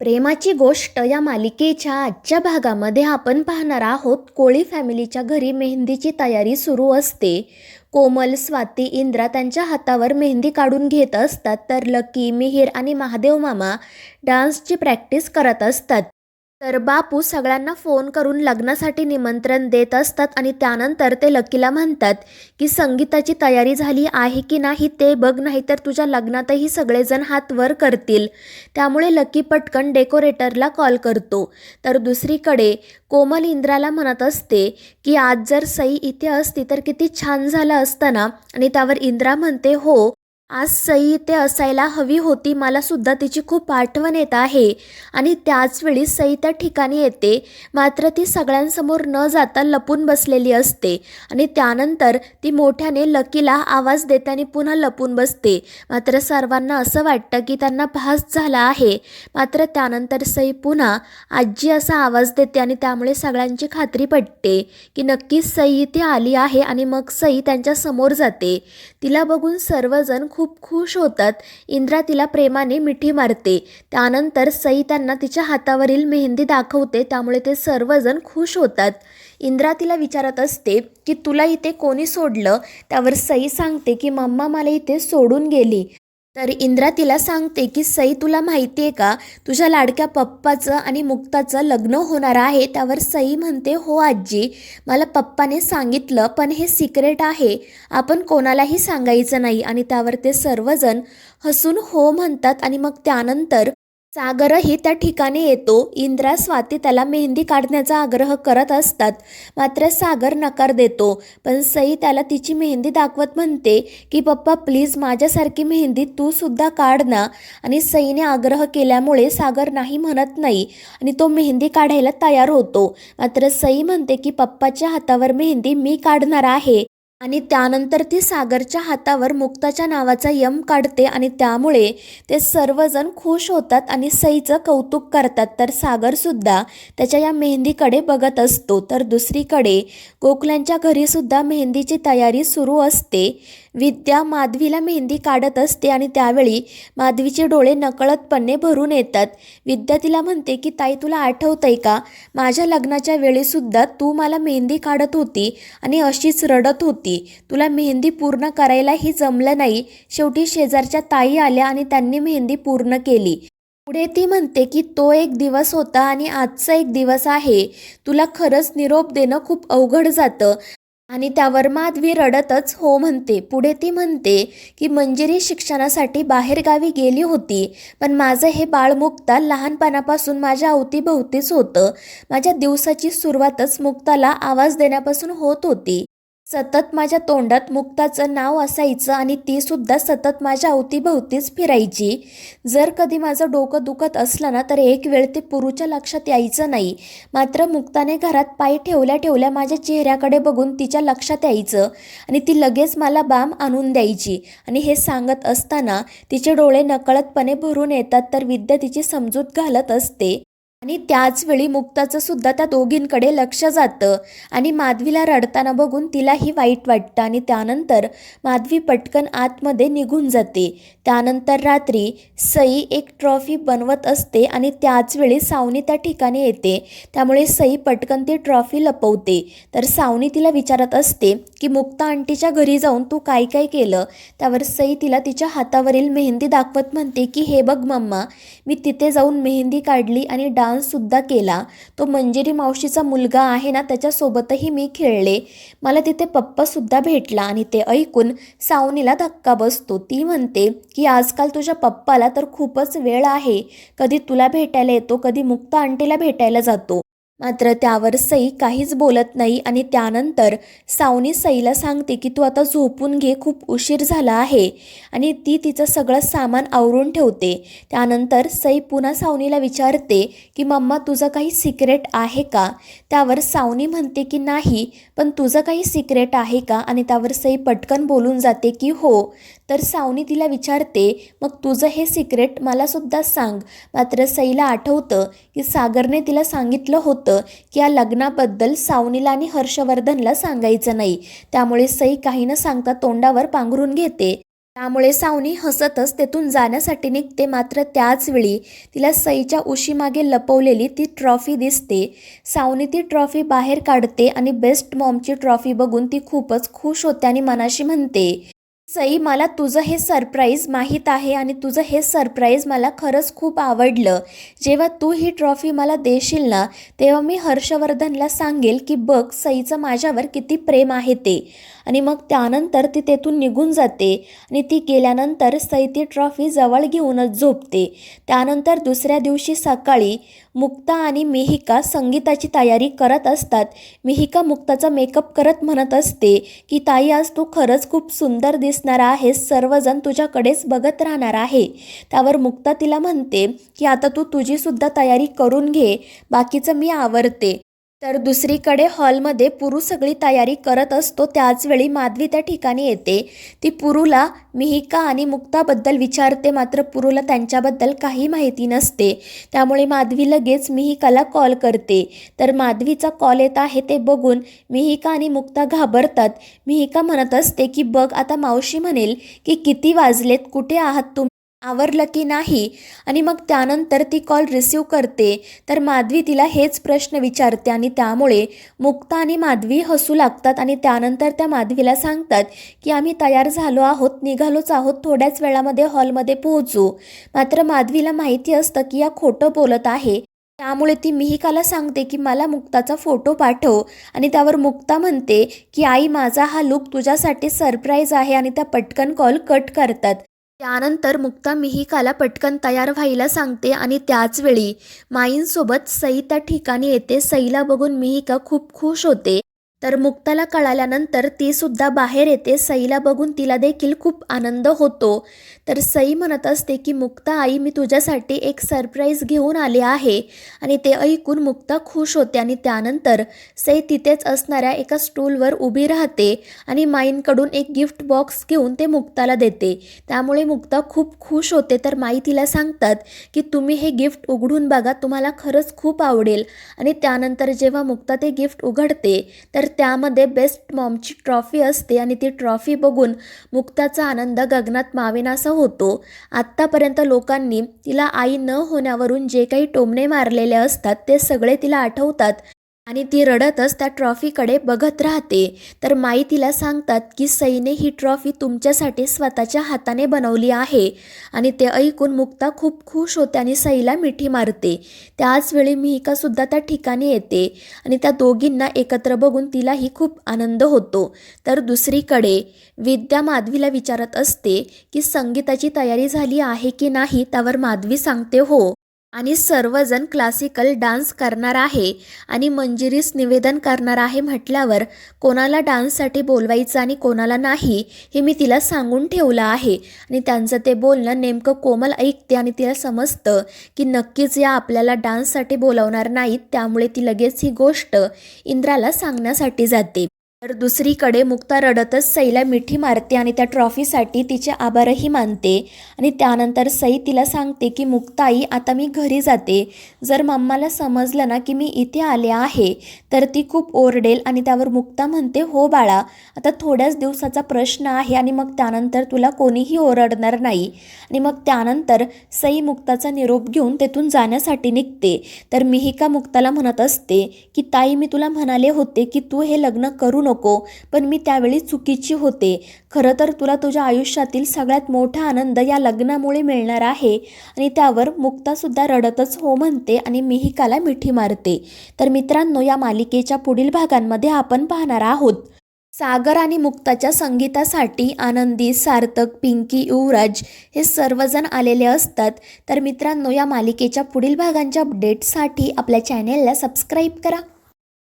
प्रेमाची गोष्ट या मालिकेच्या आजच्या भागामध्ये आपण पाहणार आहोत. कोळी फॅमिलीच्या घरी मेहंदीची तयारी सुरू असते. कोमल स्वाती इंद्रा त्यांच्या हातावर मेहंदी काढून घेत असतात. तर लकी मिहीर आणि महादेव मामा डान्सची प्रॅक्टिस करत असतात. तर बापू सगळ्यांना फोन करून लग्नासाठी निमंत्रण देत असतात आणि त्यानंतर ते लकीला म्हणतात की संगीताची तयारी झाली आहे की नाही ते बघ नाही तर तुझ्या लग्नातही सगळेजण हात वर करतील. त्यामुळे लकी पटकन डेकोरेटरला कॉल करतो. तर दुसरीकडे कोमल इंद्राला म्हणत असते की आज जर सई इथे असती तर किती छान झालं असतं ना? आणि त्यावर इंद्रा म्हणते हो आज सई इथे असायला हवी होती मला सुद्धा तिची खूप आठवण येत आहे. आणि त्याचवेळी सई त्या ठिकाणी येते मात्र ती सगळ्यांसमोर न जाता लपून बसलेली असते. आणि त्यानंतर ती मोठ्याने लकीला आवाज देताना पुन्हा लपून बसते. मात्र सर्वांना असं वाटतं की त्यांना भास झाला आहे. मात्र त्यानंतर सई पुन्हा आजी असा आवाज देते आणि त्यामुळे सगळ्यांची खात्री पटते की नक्कीच सई इथे आली आहे आणि मग सई त्यांच्यासमोर जाते. तिला बघून सर्वजण खूप खूप खुश होतात. इंद्रा तिला प्रेमाने मिठी मारते. त्यानंतर सई त्यांना तिच्या हातावरील मेहंदी दाखवते. त्यामुळे ते सर्वजण खुश होतात. इंद्रा तिला विचारत असते की तुला इथे कोणी सोडलं? त्यावर सई सांगते की मम्मा मला इथे सोडून गेली. तर इंद्रा तिला सांगते की सई तुला माहिती आहे का तुझ्या लाडक्या पप्पाचं आणि मुक्ताचं लग्न होणार आहे त्यावर सई म्हणते हो आजी मला पप्पाने सांगितलं पण हे सिक्रेट आहे आपण कोणालाही सांगायचं नाही. आणि त्यावर ते सर्वजण हसून हो म्हणतात आणि मग त्यानंतर सागरही त्या ठिकाणी येतो. इंद्रा स्वाती त्याला मेहंदी काढण्याचा आग्रह करत असतात. मात्र सागर नकार देतो. पण सई त्याला तिची मेहंदी दाखवत म्हणते की पप्पा प्लीज माझ्यासारखी मेहंदी तू सुद्धा काढ ना. आणि सईने आग्रह केल्यामुळे सागर नाही म्हणत नाही आणि तो मेहंदी काढायला तयार होतो. मात्र सई म्हणते की पप्पाच्या हातावर मेहंदी मी काढणार आहे. आणि त्यानंतर ती सागरच्या हातावर मुक्ताच्या नावाचा यम काढते आणि त्यामुळे ते सर्वजण खुश होतात आणि सईचं कौतुक करतात. तर सागरसुद्धा त्याच्या या मेहंदीकडे बघत असतो. तर दुसरीकडे गोखल्यांच्या घरीसुद्धा मेहंदीची तयारी सुरू असते. विद्या माधवीला मेहंदी काढत असते आणि त्यावेळी माधवीचे डोळे नकळतपणे भरून येतात. विद्या तिला म्हणते की ताई तुला आठवतंय का? माझ्या लग्नाच्या वेळीसुद्धा तू मला मेहंदी काढत होती आणि अशीच रडत होती. तुला मेहंदी पूर्ण करायलाही जमलं नाही. शेवटी शेजारच्या ताई आल्या आणि त्यांनी मेहंदी पूर्ण केली. पुढे ती म्हणते की तो एक दिवस होता आणि आजचा एक दिवस आहे. तुला खरंच निरोप देणं खूप अवघड जातं आणि त्यावर माधवी रडतच हो म्हणते. पुढे ती म्हणते की मंजिरी शिक्षणासाठी बाहेरगावी गेली होती. पण माझं हे बाळ मुक्ता लहानपणापासून माझ्या अवतीभोवतीच होतं. माझ्या दिवसाची सुरुवातच मुक्ताला आवाज देण्यापासून होत होती. सतत माझ्या तोंडात मुक्ताचं नाव असायचं आणि ती सुद्धा सतत माझ्या अवतीभोवतीच फिरायची. जर कधी माझं डोकं दुखत असलं ना तर एक वेळ ते पुरूच्या लक्षात यायचं नाही. मात्र मुक्ताने घरात पाय ठेवल्या ठेवल्या माझ्या चेहऱ्याकडे बघून तिच्या लक्षात यायचं आणि ती लगेच मला बाम आणून द्यायची. आणि हे सांगत असताना तिचे डोळे नकळतपणे भरून येतात तर विद्या तिची समजूत घालत असते. आणि त्याचवेळी मुक्ताचं सुद्धा त्या दोघींकडे लक्ष जातं. आणि माधवीला रडताना बघून तिलाही वाईट वाटतं आणि त्यानंतर माधवी पटकन आतमध्ये निघून जाते. त्यानंतर रात्री सई एक ट्रॉफी बनवत असते आणि त्याचवेळी सावनी त्या ठिकाणी येते. त्यामुळे सई पटकन ती ट्रॉफी लपवते. तर सावनी तिला विचारत असते की मुक्ता आंटीच्या घरी जाऊन तू काय काय केलं? त्यावर सई तिला तिच्या हातावरील मेहंदी दाखवत म्हणते की हे बघ मम्मा मी तिथे जाऊन मेहंदी काढली आणि डान्ससुद्धा केला. तो मंजिरी मावशीचा मुलगा आहे ना त्याच्यासोबतही मी खेळले. मला तिथे पप्पासुद्धा भेटला आणि ते ऐकून सावनीला धक्का बसतो. ती म्हणते की आजकाल तुझ्या पप्पाला तर खूपच वेळ आहे. कधी तुला भेटायला येतो कधी मुक्ता आंटीला भेटायला जातो. मात्र त्यावर सई काहीच बोलत नाही आणि त्यानंतर सावनी सईला सांगते की तू आता झोपून घे खूप उशीर झाला आहे. आणि ती तिचं सगळं सामान आवरून ठेवते. त्यानंतर सई पुन्हा सावनीला विचारते की मम्मा तुझं काही सिक्रेट आहे का? त्यावर सावनी म्हणते की नाही पण तुझं काही सिक्रेट आहे का? आणि त्यावर सई पटकन बोलून जाते की हो. तर सावनी तिला विचारते मग तुझं हे सिक्रेट मलासुद्धा सांग. मात्र सईला आठवतं की सागरने तिला सांगितलं होतं की या लग्नाबद्दल सावनीला आणि हर्षवर्धनला सांगायचं नाही. त्यामुळे सई काही न सांगता तोंडावर पांघरून घेते. त्यामुळे सावनी हसतच तेथून जाण्यासाठी निघते मात्र त्याच वेळी तिला सईच्या उशीमागे लपवलेली ती ट्रॉफी दिसते. सावनी ती ट्रॉफी बाहेर काढते आणि बेस्ट मॉमची ट्रॉफी बघून ती खूपच खुश होते आणि मनाशी म्हणते सई मला तुझं हे सरप्राईज माहीत आहे आणि तुझं हे सरप्राईज मला खरंच खूप आवडलं. जेव्हा तू ही ट्रॉफी मला देशील ना तेव्हा मी हर्षवर्धनला सांगेल की बघ सईचं माझ्यावर किती प्रेम आहे ते. आणि मग त्यानंतर ती तेथून निघून जाते आणि ती गेल्यानंतर सई ती ट्रॉफी जवळ घेऊनच झोपते. त्यानंतर दुसऱ्या दिवशी सकाळी मुक्ता आणि मिहिका संगीताची तयारी करत असतात. मिहिका मुक्ताचा मेकअप करत म्हणत असते की ताई आज तू खरंच खूप सुंदर दिसणार आहेस. सर्वजण तुझ्याकडेच बघत राहणार आहे. त्यावर मुक्ता तिला म्हणते की आता तू तुझीसुद्धा तयारी करून घे. बाकीचं मी आवरते. तर दुसरीकडे हॉलमध्ये पुरू सगळी तयारी करत असतो त्याचवेळी माधवी त्या ठिकाणी येते. ती पुरूला मिहिका आणि मुक्ताबद्दल विचारते मात्र पुरूला त्यांच्याबद्दल काही माहिती नसते. त्यामुळे माधवी लगेच मिहिकाला कॉल करते. तर माधवीचा कॉल येत आहे ते बघून मिहिका आणि मुक्ता घाबरतात. मिहिका म्हणत असते की बघ आता मावशी म्हणेल की किती वाजलेत कुठे आहात तुम्ही? आवरलं की नाही? आणि मग त्यानंतर ती कॉल रिसीव करते. तर माधवी तिला हेच प्रश्न विचारते आणि त्यामुळे मुक्ता आणि माधवी हसू लागतात आणि त्यानंतर त्या माधवीला सांगतात की आम्ही तयार झालो आहोत निघालोच आहोत थोड्याच वेळामध्ये हॉलमध्ये पोहोचू. मात्र माधवीला माहिती असतं की या खोटं बोलत आहे. त्यामुळे ती मिहिकाला सांगते की मला मुक्ताचा फोटो पाठव. आणि त्यावर मुक्ता म्हणते की आई माझा हा लुक तुझ्यासाठी सरप्राईज आहे. आणि त्या पटकन कॉल कट करतात. त्यानंतर मुक्ता मिहिकाला पटकन तयार व्हायला सांगते आणि त्याच वेळी माईंसोबत सई त्या ठिकाणी येते. सईला बघून मिहिका खूप खुश होते. तर मुक्ताला कळाल्यानंतर ती सुद्धा बाहेर येते. सईला बघून तिला देखील खूप आनंद होतो. तर सई म्हणत असते की मुक्ता आई मी तुझ्यासाठी एक सरप्राईज घेऊन आले आहे. आणि ते ऐकून मुक्ता खुश होते आणि त्यानंतर सई तिथेच असणाऱ्या एका स्टूलवर उभी राहते आणि माईंकडून एक गिफ्ट बॉक्स घेऊन ते मुक्ताला देते. त्यामुळे मुक्ता खूप खुश होते. तर माई तिला सांगतात की तुम्ही हे गिफ्ट उघडून बघा. तुम्हाला खरंच खूप आवडेल. आणि त्यानंतर जेव्हा मुक्ता ते गिफ्ट उघडते तर त्यामध्ये बेस्ट मॉमची ट्रॉफी असते आणि ती ट्रॉफी बघून मुक्ताचा आनंद गगनात मावेनासा होतो. आत्तापर्यंत लोकांनी तिला आई न होण्यावरून जे काही टोमणे मारलेले असतात ते सगळे तिला आठवतात. आणि ती रडतच त्या ट्रॉफीकडे बघत राहते. तर माई तिला सांगतात की सईने ही ट्रॉफी तुमच्यासाठी स्वतःच्या हाताने बनवली आहे. आणि ते ऐकून मुक्ता खूप खुश होते आणि सईला मिठी मारते. त्याचवेळी मिहिकासुद्धा त्या ठिकाणी येते आणि त्या दोघींना एकत्र बघून तिलाही खूप आनंद होतो. तर दुसरीकडे विद्या माधवीला विचारत असते की संगीताची तयारी झाली आहे की नाही? त्यावर माधवी सांगते हो. आणि सर्वजण क्लासिकल डान्स करणार आहे आणि मंजिरीस निवेदन करणार आहे म्हटल्यावर कोणाला डान्ससाठी बोलवायचं आणि कोणाला नाही हे मी तिला सांगून ठेवलं आहे. आणि त्यांचं ते बोलणं नेमकं कोमल ऐकते आणि तिला समजतं की नक्कीच या आपल्याला डान्ससाठी बोलावणार नाहीत त्यामुळे ती लगेच ही गोष्ट इंद्राला सांगण्यासाठी जाते. तर दुसरीकडे मुक्ता रडतच सईला मिठी मारते आणि त्या ट्रॉफीसाठी तिचे आभारही मानते. आणि त्यानंतर सई तिला सांगते की मुक्ताई आता मी घरी जाते. जर मम्माला समजलं ना की मी इथे आले आहे तर ती खूप ओरडेल आणि त्यावर मुक्ता म्हणते हो बाळा आता थोड्याच दिवसाचा प्रश्न आहे आणि मग त्यानंतर तुला कोणीही ओरडणार नाही. आणि मग त्यानंतर सई मुक्ताचा निरोप घेऊन तेथून जाण्यासाठी निघते. तर मिहिका मुक्ताला म्हणत असते की ताई मी तुला म्हणाले होते की तू हे लग्न करू नको पण मी त्यावेळी चुकीची होते. खरं तर तुला तुझ्या आयुष्यातील सगळ्यात मोठा आनंद या लग्नामुळे मिळणार आहे आणि त्यावर मुक्तासुद्धा रडतच हो म्हणते आणि मिहिकाला मिठी मारते. तर मित्रांनो या मालिकेच्या पुढील भागांमध्ये आपण पाहणार आहोत. सागर आणि मुक्ताच्या संगीतासाठी आनंदी सार्थक पिंकी युवराज हे सर्वजण आलेले असतात. तर मित्रांनो या मालिकेच्या पुढील भागांच्या अपडेटसाठी आपल्या चॅनेलला सबस्क्राईब करा.